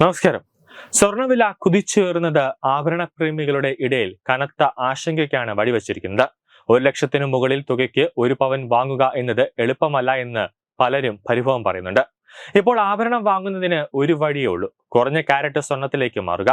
നമസ്കാരം. സ്വർണവില കുതിച്ചുയർന്നത് ആഭരണ പ്രേമികളുടെ ഇടയിൽ കനത്ത ആശങ്കയ്ക്കാണ് വഴിവച്ചിരിക്കുന്നത്. ഒരു ലക്ഷത്തിനു മുകളിൽ തുകയ്ക്ക് ഒരു പവൻ വാങ്ങുക എന്നത് എളുപ്പമല്ല എന്ന് പലരും പരിഭവം പറയുന്നുണ്ട്. ഇപ്പോൾ ആഭരണം വാങ്ങുന്നതിന് ഒരു വഴിയേ ഉള്ളൂ. കുറഞ്ഞ കാരറ്റ് സ്വർണത്തിലേക്ക് മാറുക.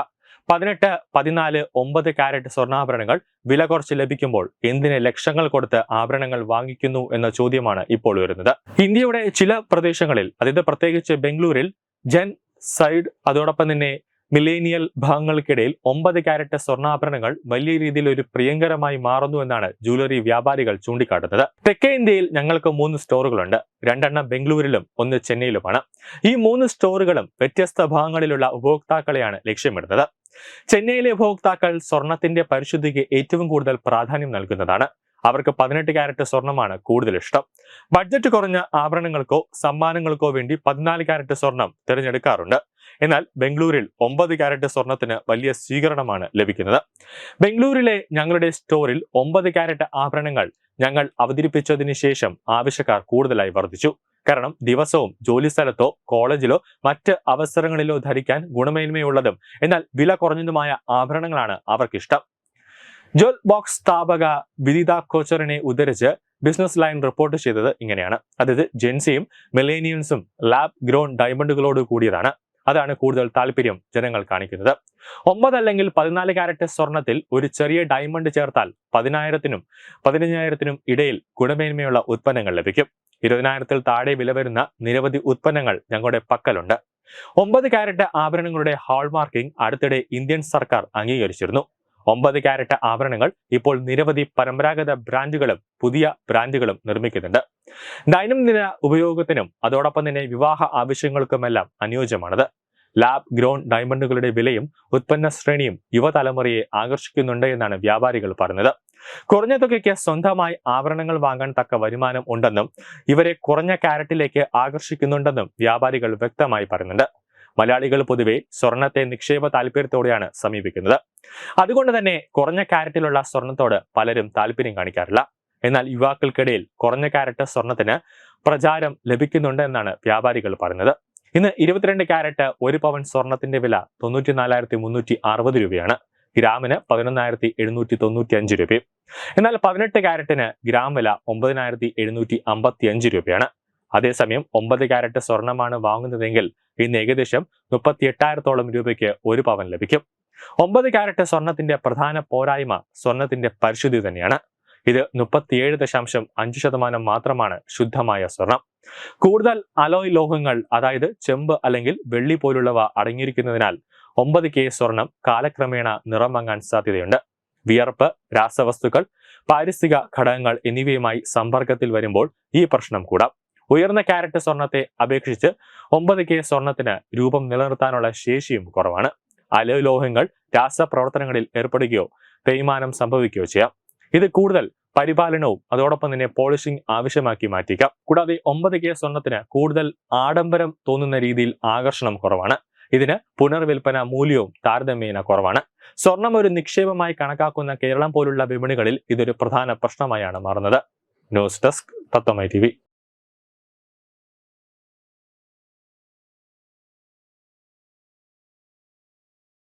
പതിനെട്ട് പതിനാല് ഒമ്പത് കാരറ്റ് സ്വർണാഭരണങ്ങൾ വില കുറച്ച് ലഭിക്കുമ്പോൾ എന്തിന് ലക്ഷങ്ങൾ കൊടുത്ത് ആഭരണങ്ങൾ വാങ്ങിക്കുന്നു എന്ന ചോദ്യമാണ് ഇപ്പോൾ വരുന്നത് ഇന്ത്യയുടെ ചില പ്രദേശങ്ങളിൽ അതായത് പ്രത്യേകിച്ച് ബംഗളൂരിൽ ജൻ സൈഡ് അതോടൊപ്പം തന്നെ മിലേനിയൽ ഭാഗങ്ങൾക്കിടയിൽ ഒമ്പത് ക്യാരറ്റ് സ്വർണാഭരണങ്ങൾ വലിയ രീതിയിൽ ഒരു പ്രിയങ്കരമായി മാറുന്നു എന്നാണ് ജ്വല്ലറി വ്യാപാരികൾ ചൂണ്ടിക്കാട്ടുന്നത്. തെക്കേ ഇന്ത്യയിൽ ഞങ്ങൾക്ക് മൂന്ന് സ്റ്റോറുകളുണ്ട്. രണ്ടെണ്ണം ബംഗളൂരിലും ഒന്ന് ചെന്നൈയിലുമാണ്. ഈ മൂന്ന് സ്റ്റോറുകളും വ്യത്യസ്ത ഭാഗങ്ങളിലുള്ള ഉപഭോക്താക്കളെയാണ് ലക്ഷ്യമിടുന്നത്. ചെന്നൈയിലെ ഉപഭോക്താക്കൾ സ്വർണത്തിന്റെ പരിശുദ്ധിക്ക് ഏറ്റവും കൂടുതൽ പ്രാധാന്യം നൽകുന്നതാണ്. അവർക്ക് പതിനെട്ട് ക്യാരറ്റ് സ്വർണമാണ് കൂടുതൽ ഇഷ്ടം. ബഡ്ജറ്റ് കുറഞ്ഞ ആഭരണങ്ങൾക്കോ സമ്മാനങ്ങൾക്കോ വേണ്ടി പതിനാല് ക്യാരറ്റ് സ്വർണം തിരഞ്ഞെടുക്കാറുണ്ട്. എന്നാൽ ബംഗളൂരിൽ ഒമ്പത് ക്യാരറ്റ് സ്വർണത്തിന് വലിയ സ്വീകരണമാണ് ലഭിക്കുന്നത്. ബംഗളൂരിലെ ഞങ്ങളുടെ സ്റ്റോറിൽ ഒമ്പത് ക്യാരറ്റ് ആഭരണങ്ങൾ ഞങ്ങൾ അവതരിപ്പിച്ചതിന് ശേഷം ആവശ്യക്കാർ കൂടുതലായി വർദ്ധിച്ചു. കാരണം ദിവസവും ജോലിസ്ഥലത്തോ കോളേജിലോ മറ്റ് അവസരങ്ങളിലോ ധരിക്കാൻ ഗുണമേന്മയുള്ളതും എന്നാൽ വില കുറഞ്ഞതുമായ ആഭരണങ്ങളാണ് അവർക്കിഷ്ടം. ജോൽ ബോക്സ് സ്ഥാപക വിദിത കോച്ചറിനെ ഉദ്ധരിച്ച് ബിസിനസ് ലൈൻ റിപ്പോർട്ട് ചെയ്തത് ഇങ്ങനെയാണ്. അതായത് ജെൻസിയും മിലേനിയൻസും ലാബ് ഗ്രോൺ ഡയമണ്ടുകളോട് കൂടിയതാണ്. അതാണ് കൂടുതൽ താല്പര്യം ജനങ്ങൾ കാണിക്കുന്നത്. ഒമ്പത് അല്ലെങ്കിൽ പതിനാല് കാരറ്റ് സ്വർണത്തിൽ ഒരു ചെറിയ ഡയമണ്ട് ചേർത്താൽ പതിനായിരത്തിനും പതിനഞ്ചായിരത്തിനും ഇടയിൽ ഗുണമേന്മയുള്ള ഉത്പന്നങ്ങൾ ലഭിക്കും. ഇരുപതിനായിരത്തിൽ താഴെ വില വരുന്ന നിരവധി ഉത്പന്നങ്ങൾ ഞങ്ങളുടെ പക്കലുണ്ട്. ഒമ്പത് കാരറ്റ് ആഭരണങ്ങളുടെ ഹാൾമാർക്കിംഗ് അടുത്തിടെ ഇന്ത്യൻ സർക്കാർ അംഗീകരിച്ചിരുന്നു. ഒമ്പത് ക്യാരറ്റ് ആഭരണങ്ങൾ ഇപ്പോൾ നിരവധി പരമ്പരാഗത ബ്രാൻഡുകളും പുതിയ ബ്രാൻഡുകളും നിർമ്മിക്കുന്നുണ്ട്. ദൈനംദിന ഉപയോഗത്തിനും അതോടൊപ്പം തന്നെ വിവാഹ ആവശ്യങ്ങൾക്കുമെല്ലാം അനുയോജ്യമാണത്. ലാബ് ഗ്രോൺ ഡയമണ്ടുകളുടെ വിലയും ഉത്പന്ന ശ്രേണിയും യുവതലമുറയെ ആകർഷിക്കുന്നുണ്ട് എന്നാണ് വ്യാപാരികൾ പറഞ്ഞത് കുറഞ്ഞ തുകയ്ക്ക് സ്വന്തമായി ആഭരണങ്ങൾ വാങ്ങാൻ തക്ക വരുമാനം ഉണ്ടെന്നും ഇവരെ കുറഞ്ഞ കാരറ്റിലേക്ക് ആകർഷിക്കുന്നുണ്ടെന്നും വ്യാപാരികൾ വ്യക്തമായി പറയുന്നുണ്ട്. മലയാളികൾ പൊതുവെ സ്വർണത്തെ നിക്ഷേപ താല്പര്യത്തോടെയാണ് സമീപിക്കുന്നത്. അതുകൊണ്ട് തന്നെ കുറഞ്ഞ കാരറ്റിലുള്ള സ്വർണത്തോട് പലരും താല്പര്യം കാണിക്കാറില്ല. എന്നാൽ യുവാക്കൾക്കിടയിൽ കുറഞ്ഞ കാരറ്റ് സ്വർണത്തിന് പ്രചാരം ലഭിക്കുന്നുണ്ട് എന്നാണ് വ്യാപാരികൾ പറയുന്നത്. ഇന്ന് ഇരുപത്തിരണ്ട് ക്യാരറ്റ് ഒരു പവൻ സ്വർണത്തിന്റെ വില തൊണ്ണൂറ്റി നാലായിരത്തി മുന്നൂറ്റി അറുപത് രൂപയാണ്. ഗ്രാമിന് പതിനൊന്നായിരത്തി എഴുന്നൂറ്റി തൊണ്ണൂറ്റി അഞ്ച് രൂപയും. എന്നാൽ പതിനെട്ട് ക്യാരറ്റിന് ഗ്രാം വില ഒമ്പതിനായിരത്തി എഴുന്നൂറ്റി അമ്പത്തി അഞ്ച് രൂപയാണ്. അതേസമയം ഒമ്പത് ക്യാരറ്റ് സ്വർണമാണ് വാങ്ങുന്നതെങ്കിൽ ഇന്ന് ഏകദേശം മുപ്പത്തി എട്ടായിരത്തോളം രൂപയ്ക്ക് ഒരു പവൻ ലഭിക്കും. ഒമ്പത് ക്യാരറ്റ് സ്വർണത്തിന്റെ പ്രധാന പോരായ്മ സ്വർണത്തിന്റെ പരിശുദ്ധി തന്നെയാണ്. ഇത് മുപ്പത്തിയേഴ് ദശാംശം അഞ്ച് ശതമാനം മാത്രമാണ് ശുദ്ധമായ സ്വർണം. കൂടുതൽ അലോയ് ലോഹങ്ങൾ അതായത് ചെമ്പ് അല്ലെങ്കിൽ വെള്ളി പോലുള്ളവ അടങ്ങിയിരിക്കുന്നതിനാൽ ഒമ്പത് കെ സ്വർണം കാലക്രമേണ നിറം സാധ്യതയുണ്ട്. വിയർപ്പ് രാസവസ്തുക്കൾ പാരിസ്ഥിതിക ഘടകങ്ങൾ എന്നിവയുമായി സമ്പർക്കത്തിൽ വരുമ്പോൾ ഈ പ്രശ്നം കൂടാം. ഉയർന്ന ക്യാരറ്റ് സ്വർണത്തെ അപേക്ഷിച്ച് ഒമ്പത് കെ സ്വർണത്തിന് രൂപം നിലനിർത്താനുള്ള ശേഷിയും കുറവാണ്. അലോലോഹങ്ങൾ രാസപ്രവർത്തനങ്ങളിൽ ഏർപ്പെടുകയോ തേയ്മാനം സംഭവിക്കുകയോ ചെയ്യാം. ഇത് കൂടുതൽ പരിപാലനവും അതോടൊപ്പം തന്നെ പോളിഷിംഗ് ആവശ്യമാക്കി മാറ്റിക്കാം കൂടാതെ ഒമ്പത് കെ സ്വർണത്തിന് കൂടുതൽ ആഡംബരം തോന്നുന്ന രീതിയിൽ ആകർഷണം കുറവാണ്. ഇതിന് പുനർവിൽപ്പന മൂല്യവും താരതമ്യേന കുറവാണ്. സ്വർണം ഒരു നിക്ഷേപമായി കണക്കാക്കുന്ന കേരളം പോലുള്ള വിപണികളിൽ ഇതൊരു പ്രധാന പ്രശ്നമായാണ് മാറുന്നത്. ന്യൂസ് ഡെസ്ക് തത്വമൈ ടി